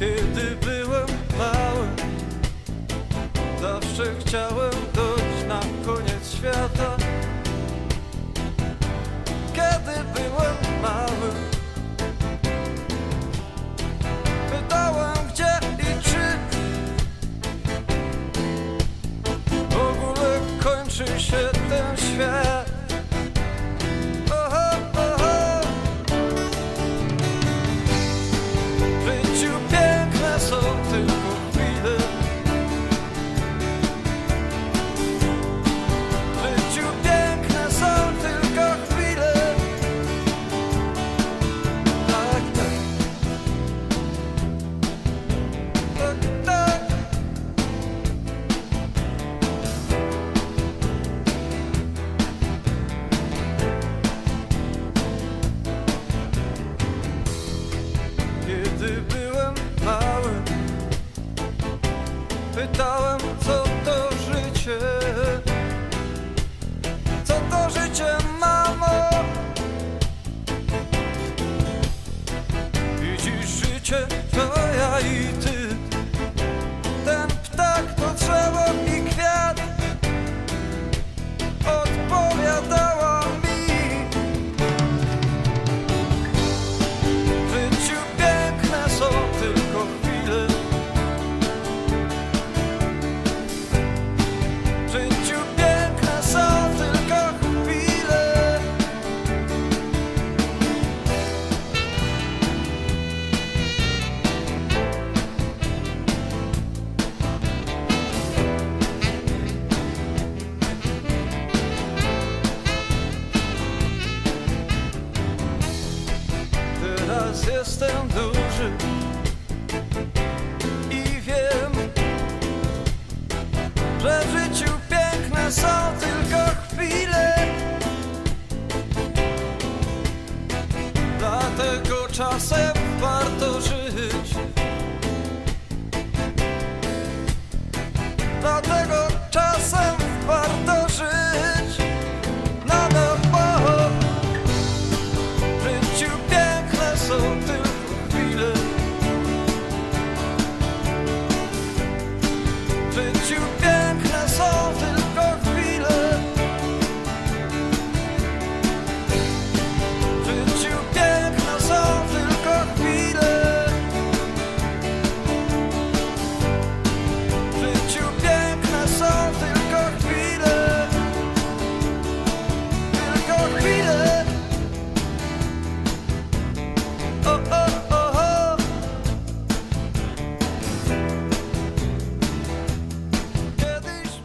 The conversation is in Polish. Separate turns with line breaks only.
Kiedy byłem mały Zawsze chciałem dojść na koniec świata. Kiedy byłem mały Pytałem gdzie i czy W ogóle kończy się ten świat. co to życie? Co to życie, mamo? Widzisz życie, to ja i ty. jestem duży i wiem, że w życiu piękne są tylko chwile. Dlatego czasem